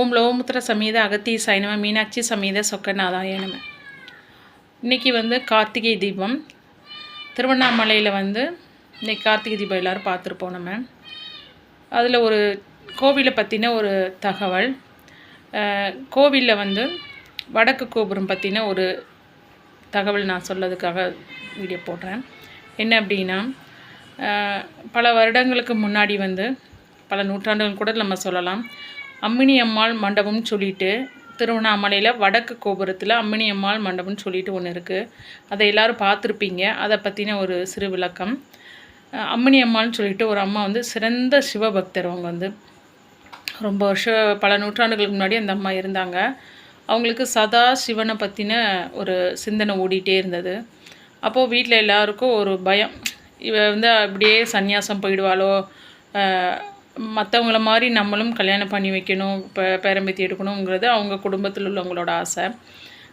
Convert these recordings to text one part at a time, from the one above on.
ஓம் லோமுத்திர சமேத அகத்தி சைனம மீனாட்சி சமீத சொக்கநாதாயனம. இன்றைக்கி வந்து கார்த்திகை தீபம். திருவண்ணாமலையில் வந்து இன்றைக்கி கார்த்திகை தீபம் எல்லோரும் பார்த்துருப்போம் நம்ம. அதில் ஒரு கோவிலை பற்றின ஒரு தகவல். கோவிலில் வந்து வடக்கு கோபுரம் பற்றின ஒரு தகவல் நான் சொல்லதுக்காக வீடியோ போடுறேன். என்ன அப்படின்னா பல வருடங்களுக்கு முன்னாடி வந்து பல நூற்றாண்டுகள் கூட நம்ம சொல்லலாம். அம்மினி அம்மாள் மண்டபம்னு சொல்லிட்டு திருவண்ணாமலையில் வடக்கு கோபுரத்தில் அம்மினி அம்மாள் மண்டபம்னு சொல்லிட்டு ஒன்று இருக்குது அதை எல்லோரும் பார்த்துருப்பீங்க. அதை பற்றின ஒரு சிறு விளக்கம். அம்மிணியம்மாள்னு அம்மினி அம்மாள்னு சொல்லிட்டு ஒரு அம்மா வந்து சிறந்த சிவபக்தர் அவங்க வந்து. ரொம்ப வருஷம் பல நூற்றாண்டுகளுக்கு முன்னாடி அந்த அம்மா இருந்தாங்க. அவங்களுக்கு சதா சிவனை பற்றின ஒரு சிந்தனை ஓடிட்டே இருந்தது. அப்போது வீட்டில் எல்லாருக்கும் ஒரு பயம். இவ வந்து அப்படியே சந்நியாசம் போயிடுவாளோ மற்றவங்கள மாதிரி நம்மளும் கல்யாணம் பண்ணி வைக்கணும் இப்போ பேரம்பேத்தி எடுக்கணுங்கிறது அவங்க குடும்பத்தில் உள்ளவங்களோட ஆசை.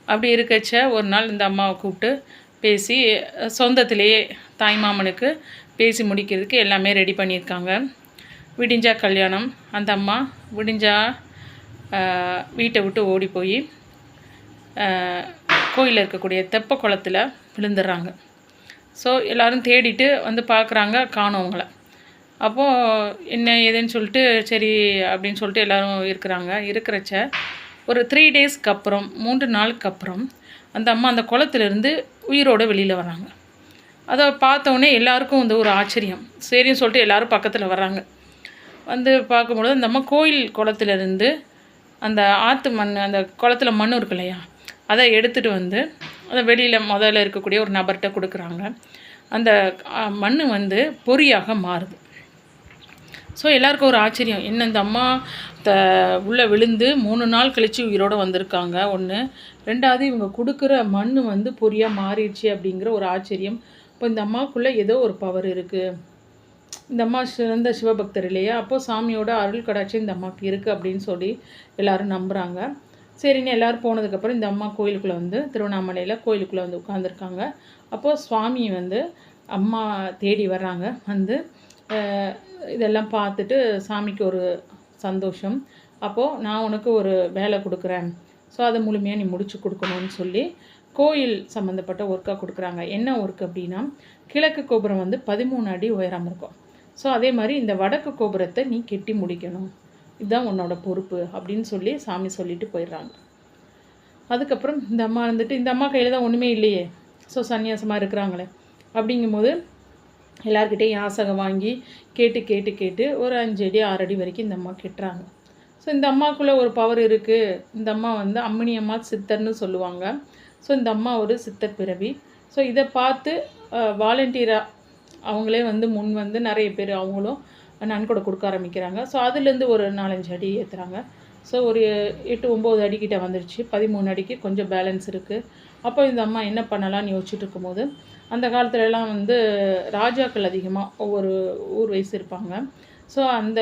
அப்படி இருக்கச்ச ஒரு நாள் இந்த அம்மாவை கூப்பிட்டு பேசி சொந்தத்திலேயே தாய்மாமனுக்கு பேசி முடிக்கிறதுக்கு எல்லாமே ரெடி பண்ணியிருக்காங்க. விடிஞ்சா கல்யாணம் அந்த அம்மா விடிஞ்சா வீட்டை விட்டு ஓடி போய் கோயிலில் இருக்கக்கூடிய தெப்ப குளத்தில் விழுந்துடுறாங்க. ஸோ எல்லோரும் தேடிட்டு வந்து பார்க்குறாங்க காணவங்களை அப்போது என்ன ஏதுன்னு சொல்லிட்டு சரி அப்படின்னு சொல்லிட்டு எல்லாரும் இருக்கிறாங்க. இருக்கிறச்ச ஒரு த்ரீ டேஸ்க்கு அப்புறம் மூன்று நாளுக்கு அப்புறம் அந்த அம்மா அந்த குளத்துலேருந்து உயிரோடு வெளியில் வராங்க. அதை பார்த்தோன்னே எல்லாருக்கும் வந்து ஒரு ஆச்சரியம். சரின்னு சொல்லிட்டு எல்லாரும் பக்கத்தில் வராங்க வந்து பார்க்கும்பொழுது அந்த அம்மா கோயில் குளத்துலேருந்து அந்த ஆற்று மண் அந்த குளத்துல மண் இருக்கு இல்லையா அதை எடுத்துகிட்டு வந்து அதை வெளியில் முதல்ல இருக்கக்கூடிய ஒரு நபர்கிட்ட கொடுக்குறாங்க. அந்த மண் வந்து பொறியாக மாறுது. ஸோ எல்லாருக்கும் ஒரு ஆச்சரியம். என்ன இந்த அம்மா த உள்ளே விழுந்து மூணு நாள் கழித்து உயிரோடு வந்திருக்காங்க. ஒன்று ரெண்டாவது இவங்க கொடுக்குற மண் வந்து பொரியாக மாறிடுச்சு அப்படிங்கிற ஒரு ஆச்சரியம். இப்போ இந்த அம்மாவுக்குள்ளே ஏதோ ஒரு பவர் இருக்குது இந்த அம்மா சிறந்த சிவபக்தர் இல்லையா? அப்போது சாமியோட அருள் கடாட்சி இந்த அம்மாவுக்கு இருக்குது அப்படின்னு சொல்லி எல்லோரும் நம்புகிறாங்க சரின்னு எல்லோரும் போனதுக்கப்புறம் இந்த அம்மா கோயிலுக்குள்ளே வந்து திருவண்ணாமலையில் கோயிலுக்குள்ளே வந்து உட்காந்துருக்காங்க அப்போது சுவாமி வந்து அம்மா தேடி வர்றாங்க. வந்து இதெல்லாம் பார்த்துட்டு சாமிக்கு ஒரு சந்தோஷம். அப்போது நான் உனக்கு ஒரு வேலை கொடுக்குறேன். ஸோ அதை முழுமையாக நீ முடிச்சு கொடுக்கணும்னு சொல்லி கோயில் சம்மந்தப்பட்ட ஒர்க்காக கொடுக்குறாங்க. என்ன ஒர்க் அப்படின்னா கிழக்கு கோபுரம் வந்து பதிமூணு அடி உயரம் இருக்கும். ஸோ அதே மாதிரி இந்த வடக்கு கோபுரத்தை நீ கெட்டி முடிக்கணும். இதுதான் உன்னோட பொறுப்பு அப்படின்னு சொல்லி சாமி சொல்லிட்டு போயிடுறாங்க. அதுக்கப்புறம் இந்த அம்மா வந்துட்டு இந்த அம்மா கையில் தான் ஒன்றுமே இல்லையே. ஸோ சன்னியாசமாக இருக்கிறாங்களே. அப்படிங்கும்போது எல்லாருக்கிட்டேயும் யாசகம் வாங்கி கேட்டு கேட்டு கேட்டு ஒரு அஞ்சு அடி ஆறு அடி வரைக்கும் இந்த அம்மா கெட்டுறாங்க. ஸோ இந்த அம்மாக்குள்ளே ஒரு பவர் இருக்குது இந்த அம்மா வந்து அம்மினி அம்மா சித்தர்னு சொல்லுவாங்க. ஸோ இந்த அம்மா ஒரு சித்தர் பிறவி. ஸோ இதை பார்த்து வாலண்டியராக அவங்களே வந்து முன் வந்து நிறைய பேர் அவங்களும் நன்கொடை கொடுக்க ஆரம்பிக்கிறாங்க. ஸோ அதுலேருந்து ஒரு நாலஞ்சு அடி ஏற்றுறாங்க ஸோ ஒரு எட்டு ஒம்பது அடிக்கிட்ட வந்துடுச்சு பதிமூணு அடிக்கு கொஞ்சம் பேலன்ஸ் இருக்குது அப்போ இந்த அம்மா என்ன பண்ணலாம்னு யோசிச்சுட்டு இருக்கும்போது அந்த காலத்துலலாம் வந்து ராஜாக்கள் அதிகமாக ஒவ்வொரு ஊர் வயசு இருப்பாங்க. ஸோ அந்த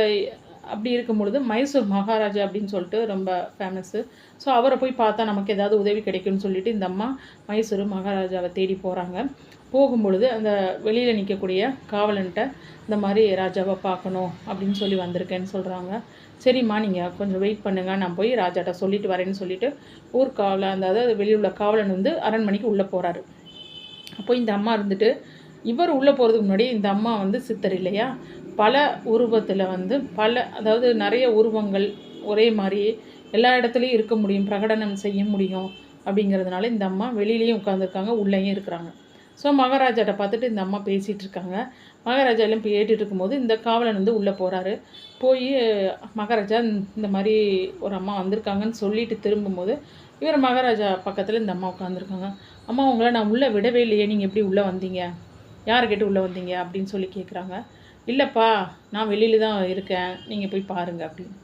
அப்படி இருக்கும் பொழுது மைசூர் மகாராஜா அப்படின்னு சொல்லிட்டு ரொம்ப ஃபேமஸ்ஸு ஸோ அவரை போய் பார்த்தா நமக்கு ஏதாவது உதவி கிடைக்கும்னு சொல்லிட்டு இந்த அம்மா மைசூர் மகாராஜாவை தேடி போகிறாங்க போகும்பொழுது அந்த வெளியில் நிற்கக்கூடிய காவலன்ட்ட இந்த மாதிரி ராஜாவை பார்க்கணும் அப்படின்னு சொல்லி வந்திருக்கேன்னு சொல்கிறாங்க சரிம்மா நீங்கள் கொஞ்சம் வெயிட் பண்ணுங்கள் நான் போய் ராஜாட்ட சொல்லிட்டு வரேன்னு சொல்லிட்டு ஊர் காவலன் அந்த அதாவது வெளியில் உள்ள காவலன் வந்து அரண்மனைக்கு உள்ளே போகிறாரு அப்போ இந்த அம்மா இருந்துட்டு இவர் உள்ளே போகிறதுக்கு முன்னாடி இந்த அம்மா வந்து சித்தர் இல்லையா? பல உருவத்தில் வந்து பல அதாவது நிறைய உருவங்கள் ஒரே மாதிரி எல்லா இடத்துலையும் இருக்க முடியும் பிரகடனம் செய்ய முடியும் அப்படிங்கிறதுனால இந்த அம்மா வெளியிலையும் உட்காந்துருக்காங்க உள்ளேயும் இருக்கிறாங்க. ஸோ மகாராஜாட்ட பார்த்துட்டு இந்த அம்மா பேசிகிட்டு இருக்காங்க மகாராஜா எல்லாம் கேட்டுட்டு இருக்கும்போது இந்த காவலன் வந்து உள்ளே போகிறாரு போய் மகாராஜா இந்த மாதிரி ஒரு அம்மா வந்திருக்காங்கன்னு சொல்லிட்டு திரும்பும்போது இவர் மகாராஜா பக்கத்தில் இந்த அம்மா உட்காந்துருக்காங்க அம்மா உங்களை நான் உள்ளே விடவே இல்லையே. நீங்கள் எப்படி உள்ளே வந்தீங்க? யார்கிட்ட உள்ளே வந்தீங்க? அப்படின்னு சொல்லி கேட்குறாங்க இல்லைப்பா நான் வெளியில் தான் இருக்கேன். நீங்கள் போய் பாருங்கள் அப்படின்னு.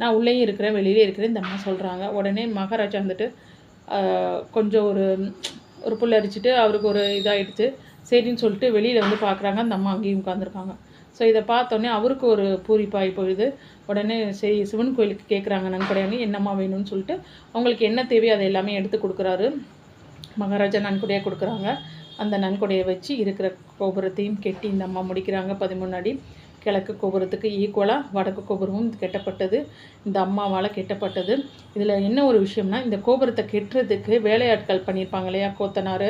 நான் உள்ளேயும் இருக்கிறேன். வெளியிலே இருக்கிறேன் இந்த அம்மா சொல்கிறாங்க உடனே மகாராஜா வந்துட்டு கொஞ்சம் ஒரு ஒரு புல் அடிச்சுட்டு அவருக்கு ஒரு இதாகிடுச்சு சரின்னு சொல்லிட்டு வெளியில் வந்து பார்க்குறாங்க அந்த அம்மா அங்கேயும் உட்காந்துருக்காங்க ஸோ இதை பார்த்தோன்னே அவருக்கு ஒரு பூரிப்பாகி போயிடுது. உடனே சரி சிவன் கோயிலுக்கு கேட்குறாங்க நன்கொடையாங்க என்னம்மா வேணும்னு சொல்லிட்டு அவங்களுக்கு என்ன தேவையோ அதை எல்லாமே எடுத்து கொடுக்குறாரு. மகாராஜா நன்கொடையாக கொடுக்குறாங்க. அந்த நன்கொடையை வச்சு இருக்கிற கோபுரத்தையும் கெட்டி இந்த அம்மா முடிக்கிறாங்க. பதிமூணு அடி. கிழக்கு கோபுரத்துக்கு ஈக்குவலாக வடக்கு கோபுரமும் கெட்டப்பட்டது. இந்த அம்மாவால் கெட்டப்பட்டது. இதில் என்ன ஒரு விஷயம்னா இந்த கோபுரத்தை கெட்டுறதுக்கு வேலையாட்கள் பண்ணியிருப்பாங்க இல்லையா கோத்தனார்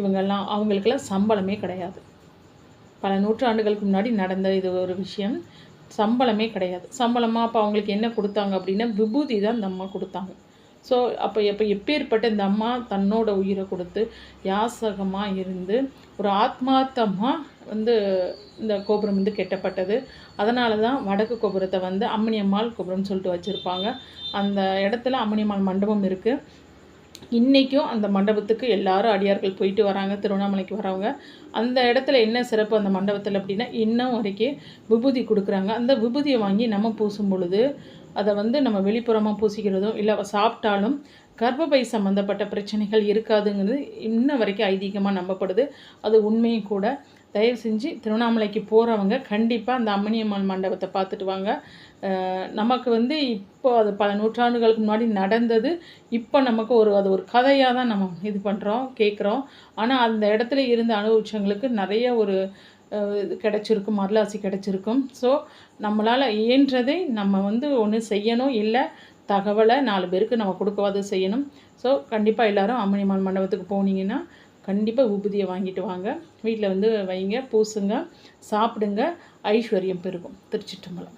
இவங்கெல்லாம் அவங்களுக்கெல்லாம் சம்பளமே கிடையாது. பல நூற்றாண்டுகளுக்கு முன்னாடி நடந்த இது ஒரு விஷயம். சம்பளமே கிடையாது. சம்பளமாக அப்போ அவங்களுக்கு என்ன கொடுத்தாங்க அப்படின்னா விபூதி தான் இந்த அம்மா கொடுத்தாங்க. ஸோ அப்போ எப்போ எப்பேற்பட்ட இந்த அம்மா தன்னோட உயிரை கொடுத்து யாசகமாக இருந்து ஒரு ஆத்மார்த்தமாக வந்து இந்த கோபுரம் வந்து கெட்டப்பட்டது. அதனால தான் வடக்கு கோபுரத்தை வந்து அம்மணியம்மாள் கோபுரம்னு சொல்லிட்டு வச்சுருப்பாங்க. அந்த இடத்துல அம்மணியம்மாள் மண்டபம் இருக்குது இன்றைக்கும் அந்த மண்டபத்துக்கு எல்லாரும் அடியார்கள் போயிட்டு வராங்க திருவண்ணாமலைக்கு வரவங்க. அந்த இடத்துல என்ன சிறப்பு அந்த மண்டபத்தில் அப்படின்னா இன்னும் வரைக்கும் விபூதி கொடுக்குறாங்க. அந்த விபூதியை வாங்கி நம்ம பூசும் பொழுது அதை வந்து நம்ம வெளிப்புறமாக பூசிக்கிறதும் இல்லை சாப்பிட்டாலும் கர்ப்பப்பை சம்மந்தப்பட்ட பிரச்சனைகள் இருக்காதுங்கிறது இன்ன வரைக்கும் ஐதீகமாக நம்பப்படுது. அது உண்மையும் கூட. தயவு செஞ்சு திருவண்ணாமலைக்கு போகிறவங்க கண்டிப்பாக அந்த அம்மணியம்மன் மண்டபத்தை பார்த்துட்டு வாங்க. நமக்கு வந்து இப்போ அது பல நூற்றாண்டுகளுக்கு முன்னாடி நடந்தது. இப்போ நமக்கு ஒரு அது ஒரு கதையாக தான் நம்ம இது பண்ணுறோம் கேட்குறோம் ஆனால் அந்த இடத்துல இருந்து அனுபவிச்சவங்களுக்கு நிறைய ஒரு இது கிடச்சிருக்கும் அருளாசி கிடச்சிருக்கும். ஸோ நம்மளால் இயன்றதை நம்ம வந்து ஒன்று செய்யணும் இல்லை தகவலை நாலு பேருக்கு நம்ம கொடுக்கவாது செய்யணும். ஸோ கண்டிப்பாக எல்லோரும் அம்மணிமான் மண்டபத்துக்கு போனீங்கன்னா கண்டிப்பாக உபதியை வாங்கிட்டு வாங்க. வீட்டில் வந்து வைங்க பூசுங்க சாப்பிடுங்க. ஐஸ்வர்யம் பெருகும். திருச்சிற்றம்பலம்.